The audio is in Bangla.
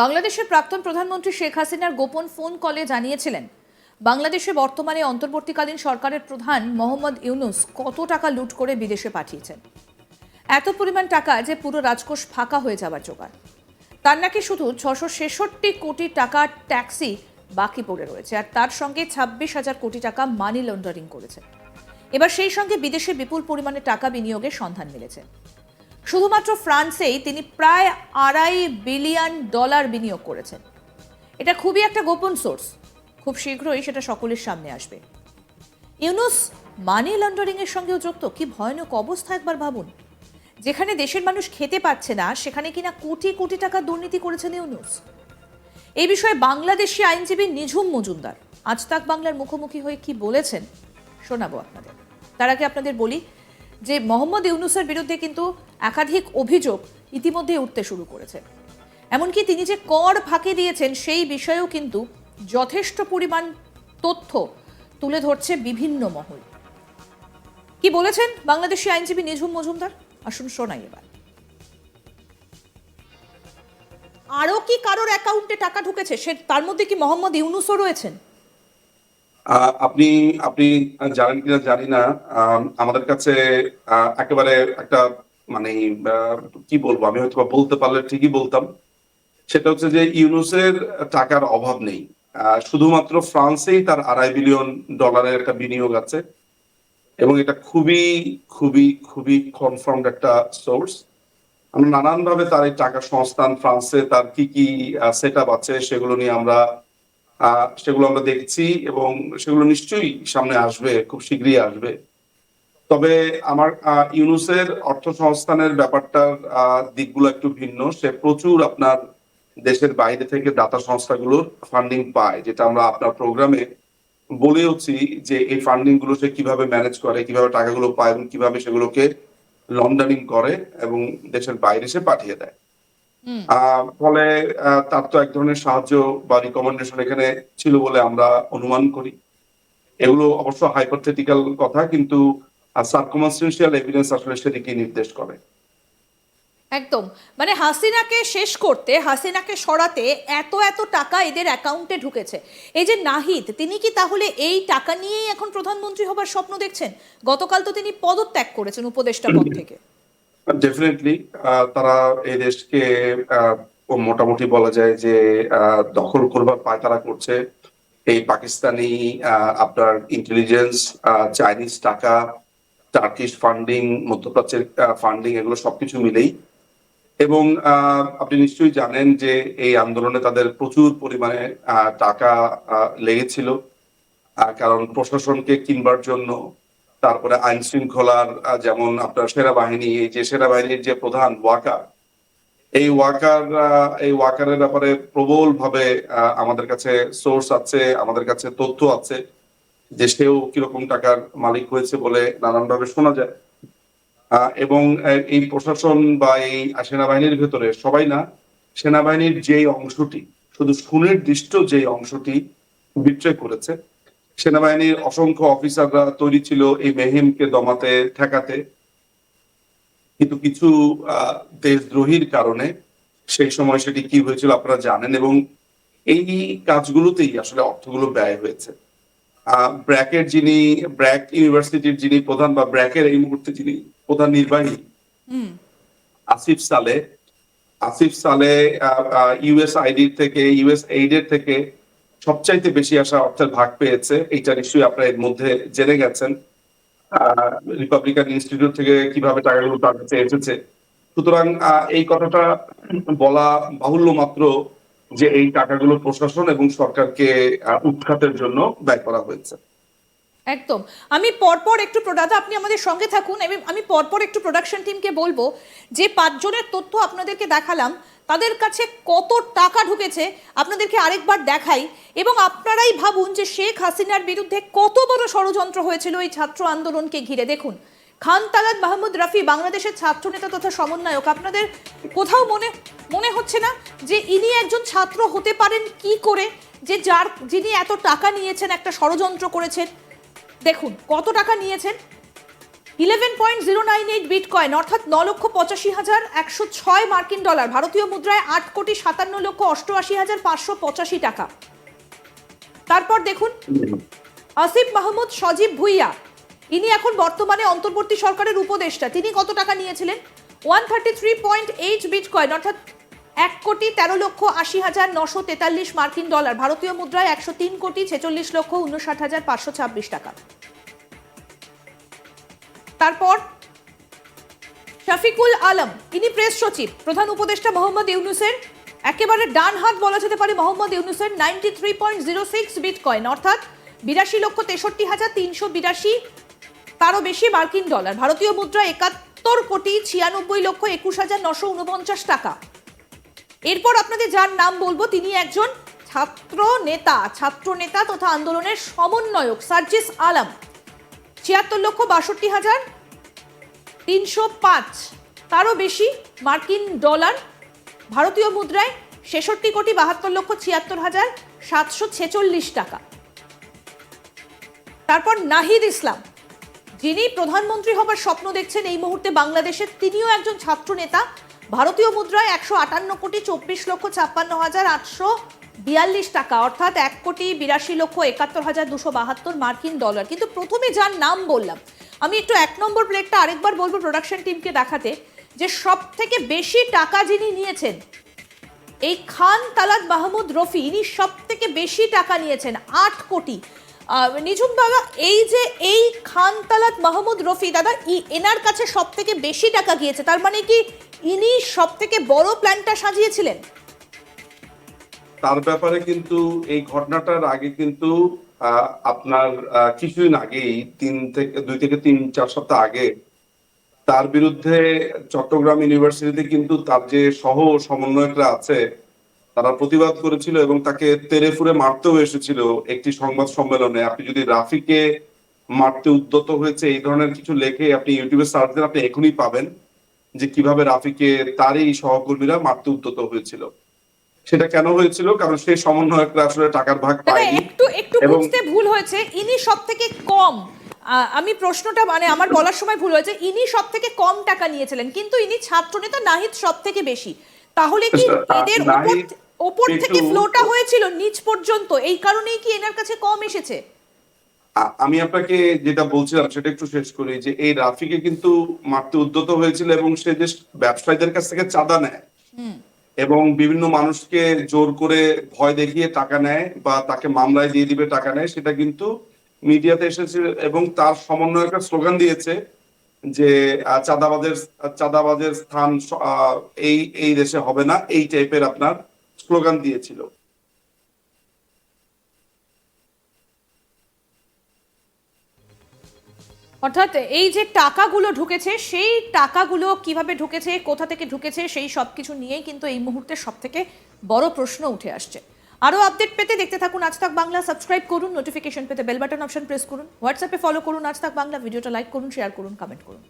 বাংলাদেশের প্রাক্তন প্রধানমন্ত্রী শেখ হাসিনার গোপন ফোন কলে জানিয়েছিলেন, বাংলাদেশে বর্তমানে অন্তর্বর্তীকালীন সরকারের প্রধান মোহাম্মদ ইউনুস কত টাকা লুট করে বিদেশে পাঠিয়েছেন? এত পরিমাণ টাকা যে পুরো রাজকোষ ফাঁকা হয়ে যাবার জোগাড়। তার নাকি শুধু ছশো ছেষট্টি কোটি টাকার ট্যাক্সি বাকি পড়ে রয়েছে আর তার সঙ্গে ছাব্বিশ হাজার কোটি টাকা মানি লন্ডারিং করেছে। এবার সেই সঙ্গে বিদেশে বিপুল পরিমাণে টাকা বিনিয়োগের সন্ধান মিলেছে। শুধুমাত্র ফ্রান্সেই তিনি প্রায় আড়াই বিলিয়ন ডলার বিনিয়োগ করেছেন। এটা খুবই একটা গোপন সোর্স। খুব শীঘ্রই সেটা সকলের সামনে আসবে। ইউনুস মানি লন্ডারিং এর সঙ্গেও যুক্ত। কি ভয়ানক অবস্থা একবার ভাবুন। যেখানে দেশের মানুষ খেতে পাচ্ছে না, সেখানে কিনা কোটি কোটি টাকা দুর্নীতি করেছেন ইউনুস। এই বিষয়ে বাংলাদেশি আইনজীবী নিঝুম মজুমদার। আজ তাক বাংলার মুখোমুখি হয়ে কি বলেছেন, শোনাবো আপনাদের। তার আগে আপনাদের বলি যে মোহাম্মদ ইউনুসের বিরুদ্ধে কিন্তু একাধিক অভিযোগ ইতিমধ্যে উঠতে শুরু করেছে। এমনকি তিনি যে কর ফাঁকি দিয়েছেন, সেই বিষয়েও কিন্তু যথেষ্ট পরিমাণ তথ্য তুলে ধরছে বিভিন্ন মহল। কি বলেছেন বাংলাদেশি আইনজীবী নিঝুম মজুমদার? আসুন শোনাই এবার। আরও কি কারোর অ্যাকাউন্টে টাকা ঢুকেছে, সে তার মধ্যে কি মোহাম্মদ ইউনুসও রয়েছেন? আপনি আপনি জানেন কিনা জানি না আমাদের কাছে একেবারে একটা মানে কি বলব, আমি হয়তো বলতে পারলে ঠিকই বলতাম। সেটা হচ্ছে যে ইউনুসের টাকার অভাব নেই। শুধুমাত্র ফ্রান্সেই তার আড়াই বিলিয়ন ডলারের একটা বিনিয়োগ আছে এবং এটা খুবই খুবই খুবই কনফার্মড একটা সোর্স আমরা নানানভাবে তার এই টাকা সংস্থান, ফ্রান্সে তার কি কি সেট আছে সেগুলো নিয়ে আমরা সেগুলো আমরা দেখছি এবং সেগুলো নিশ্চয়ই সামনে আসবে, খুব শীঘ্রই আসবে। তবে আমার ইউনুসের অর্থ সংস্থানের ব্যাপারটার দিকগুলো একটু ভিন্ন। সে প্রচুর আপনার দেশের বাইরে থেকে দাতা সংস্থাগুলোর ফান্ডিং পায়, যেটা আমরা আপনার প্রোগ্রামে বলেওছি যে এই ফান্ডিংগুলো সে কীভাবে ম্যানেজ করে, কীভাবে টাকাগুলো পায় এবং কীভাবে সেগুলোকে লন্ডারিং করে এবং দেশের বাইরে সে পাঠিয়ে দেয়। ফলে তার তো এক ধরনের সাহায্য বা রিকমেন্ডেশন এখানে ছিল বলে আমরা অনুমান করি। এগুলো অবশ্য হাইপোথেটিক্যাল কথা কিন্তু সার্কমাস্টেন্সিয়াল এভিডেন্স আসলে সেদিকে নির্দেশ করে। একদম। মানে হাসিনাকে শেষ করতে হাসিনাকে সরাতে এত এত টাকা এদের অ্যাকাউন্টে ঢুকেছে। এই যে নাহিদ তিনি কি তাহলে এই টাকা নিয়েই এখন প্রধানমন্ত্রী হবার স্বপ্ন দেখছেন? গতকাল তো তিনি পদত্যাগ করেছেন উপদেষ্টা পদ থেকে। ডেফিনেটলি তারা এই দেশকে মোটামুটি বলা যায় যে দখল করবার পায়তারা করছে। এই পাকিস্তানি আপনার ইন্টেলিজেন্স চাইনিজ টাকা টার্কিশ ফান্ডিং মধ্যপ্রাচ্যের ফান্ডিং এগুলো সবকিছু মিলেই। এবং আপনি নিশ্চয়ই জানেন যে, এই আন্দোলনে তাদের প্রচুর পরিমাণে টাকা লেগেছিল। কারণ প্রশাসনকে কিনবার জন্য তারপরে আইন শৃঙ্খলার যেমন আপনার সেনাবাহিনী, এই যে সেনাবাহিনীর যে প্রধান ওয়াকার, এই ওয়াকার এই ওয়াকারের ব্যাপারে প্রবল ভাবে আমাদের কাছে সোর্স আছে, আমাদের কাছে তথ্য আছে যে সেও কীরকম টাকার মালিক হয়েছে বলে নানান ভাবে শোনা যায়। এবং এই প্রশাসন বা এই সেনাবাহিনীর ভেতরে সবাই না, সেনাবাহিনীর যেই অংশটি, শুধু সুনির্দিষ্ট যে অংশটি বিট্রে করেছে সেনাবাহিনীর অসংখ্য অফিসাররা তৈরি ছিল এই মেহিমকে দমাতে ঠেকাতে। কিন্তু কিছু আহ, দেশদ্রোহীর কারণে সেই সময় সেটি কি হয়েছিল আপনারা জানেন এবং এই কাজগুলোতেই আসলে অর্থগুলো ব্যয় হয়েছে। ব্র্যাকের যিনি ব্র্যাক ইউনিভার্সিটির যিনি প্রধান বা ব্র্যাকের এই মুহূর্তে যিনি প্রধান নির্বাহী আসিফ সালে আসিফ সালে ইউএস আইডি থেকে ইউএস এইডের থেকে সবচাইতে বেশি আসা অর্থের ভাগ পেয়েছে, এইটা নিশ্চয়ই আপনারা এর মধ্যে জেনে গেছেন। রিপাবলিকান ইনস্টিটিউট থেকে কীভাবে টাকাগুলো তার এসেছে। সুতরাং এই কথাটা বলা বাহুল্য মাত্র যে এই টাকাগুলো প্রশাসন এবং সরকারকে উৎখাতের জন্য ব্যয় করা হয়েছে। একদম। আমি পরপর একটু দাদা আপনি আমাদের সঙ্গে থাকুন, আমি পরপর একটু প্রোডাকশন টিমকে বলব, যে পাঁচজনের তথ্য আপনাদেরকে দেখালাম তাদের কাছে কত টাকা ঢুকেছে আপনাদেরকে আরেকবার দেখাই। এবং আপনারাই ভাবুন যে শেখ হাসিনার বিরুদ্ধে কত বড় ষড়যন্ত্র হয়েছিল এই ছাত্র আন্দোলনকে ঘিরে। দেখুন, খান তালাত মাহমুদ রাফি বাংলাদেশের ছাত্রনেতা তথা সমন্বয়ক। আপনাদের কোথাও মনে মনে হচ্ছে না যে ইনি একজন ছাত্র হতে পারেন কি করে? যে যার, যিনি এত টাকা নিয়েছেন, একটা ষড়যন্ত্র করেছেন। দেখুন, কত টাকা নিয়েছেন? Eleven point zero nine eight bitcoin, অর্থাৎ ন লক্ষ পঁচাশি হাজার একশো ছয় মার্কিন ডলার। ভারতীয় মুদ্রায় আট কোটি সাতান্ন লক্ষ অষ্টআশি হাজার পাঁচশো পঁচাশি টাকা। তারপর দেখুন, আসিফ মাহমুদ, সজীব ভুইয়া, ইনি এখন বর্তমানে অন্তর্বর্তী সরকারের উপদেষ্টা। তিনি কত টাকা নিয়েছিলেন? One thirty three point eight bitcoin, অর্থাৎ এক কোটি তেরো লক্ষ আশি হাজার নশো তেতাল্লিশ মার্কিন ডলার। ভারতীয় মুদ্রায় একশো তিন কোটি ছেচল্লিশ লক্ষ উনষাট হাজার পাঁচশো ছাব্বিশ টাকা। তারপর শফিকুল আলম, ইনি প্রেস সচিব, প্রধান উপদেষ্টা মোহাম্মদ ইউনুসের, একেবারে ডান হাত বলা যেতে পারে মোহাম্মদ ইউনুসের ninety three point zero six bitcoin অর্থাৎ বিরাশি লক্ষ তেষট্টি হাজার তিনশো বিরাশি, তারও বেশি মার্কিন ডলার। ভারতীয় মুদ্রা একাত্তর কোটি ছিয়ানব্বই লক্ষ একুশ হাজার নশো উনপঞ্চাশ টাকা। এরপর আপনাদের যার নাম বলব, তিনি একজন ছাত্র নেতা ছাত্র নেতা তথা আন্দোলনের সমন্বয়ক, সার্জিস আলম। ছিয়াত্তর লক্ষ বাষট্টি হাজার তিনশো পাঁচ। তারও বেশি মার্কিন ডলার। ভারতীয় মুদ্রায় ছেষট্টি কোটি বাহাত্তর লক্ষ ছিয়াত্তর হাজার সাতশো ছেচল্লিশ টাকা। তারপর নাহিদ ইসলাম। যিনি প্রধানমন্ত্রী হবার স্বপ্ন দেখছেন এই মুহূর্তে বাংলাদেশের, তিনিও একজন ছাত্র নেতা ভারতীয় মুদ্রায় একশো আটান্ন কোটি চব্বিশ লক্ষ ছাপ্পান্ন হাজার আটশো বিয়াল্লিশ টাকা, অর্থাৎ এক কোটি বিরাশি লক্ষ একাত্তর হাজার দুশো বাহাত্তর মার্কিন ডলার। কিন্তু প্রথমে যার নাম বললাম, আমি একটু এক নম্বর প্লেটটা আরেকবার বলব প্রোডাকশন টিমকে দেখাতে, যে সব থেকে বেশি টাকা যিনি নিয়েছেন, এই খান তালাত মাহমুদ রফি, ইনি সব থেকে বেশি টাকা নিয়েছেন, আট কোটি। নিঝুম বাবা, এই যে এই খান তালাত মাহমুদ রফি, দাদা, ই- এনার কাছে সব থেকে বেশি টাকা গিয়েছে, তার মানে কি ইনি সব থেকে বড় প্ল্যানটা সাজিয়েছিলেন? তার ব্যাপারে কিন্তু এই ঘটনাটার আগে কিন্তু আপনার কিছুদিন আগেই, তিন থেকে, দুই থেকে তিন, চার সপ্তাহ আগে তার বিরুদ্ধে চট্টগ্রাম ইউনিভার্সিটিতে কিন্তু তার যে সহ সমন্বয়করা আছে, তারা প্রতিবাদ করেছিল এবং তাকে তেরে ফুরে মারতেও এসেছিল একটি সংবাদ সম্মেলনে। আপনি যদি রাফিকে মারতে উদ্যত হয়েছে, এই ধরনের কিছু লেখে আপনি ইউটিউবে সার্চ দেন আপনি এখনই পাবেন যে কীভাবে রাফিকে তারই সহকর্মীরা মারতে উদ্যত হয়েছিল। সেটা কেন হয়েছিল? কারণ সেই সমন্বয়করা আসলে টাকার ভাগ পায়নি। একটু একটু বুঝতে ভুল হয়েছে। ইনি সব থেকে কম আমি প্রশ্নটা মানে আমার বলার সময় ভুল হয়েছে ইনি সব থেকে কম টাকা নিয়েছিলেন কিন্তু ইনি ছাত্রনেতা নাহিদ সব থেকে বেশি। তাহলে কি এদের ওপর নাহিদ ওপর থেকে ফ্লোটা হয়েছিল নিচ পর্যন্ত? এই কারণেই কি এনার কাছে কম এসেছে? আমি আপনাকে যেটা বলছিলাম সেটা একটু শেষ করি যে এই রাফিকে কিন্তু মারতে উদ্যত হয়েছিল এবং সে যে ব্যবসায়ীদের কাছ থেকে চাঁদা নেয় এবং বিভিন্ন মানুষকে জোর করে ভয় দেখিয়ে টাকা নেয় বা তাকে মামলায় দিয়ে দিবে টাকা নেয়, সেটা কিন্তু মিডিয়াতে এসেছে এবং তার সমন্বয়করা স্লোগান দিয়েছে যে চাঁদাবাজের চাঁদাবাজের স্থান এই এই দেশে হবে না, এই টাইপের আপনার স্লোগান দিয়েছিল। অর্থাৎ এই যে টাকাগুলো ঢুকেছে, সেই টাকাগুলো কীভাবে ঢুকেছে, কোথা থেকে ঢুকেছে, সেই সব কিছু নিয়েই কিন্তু এই মুহূর্তে সব থেকে বড় প্রশ্ন উঠে আসছে। আরও আপডেট পেতে দেখতে থাকুন আজ তাক বাংলা, সাবস্ক্রাইব করুন নোটিফিকেশন পেতে বেল বাটন অপশন প্রেস করুন হোয়াটসঅ্যাপে ফলো করুন, আজ তাক বাংলা, ভিডিওটা লাইক করুন শেয়ার করুন কমেন্ট করুন।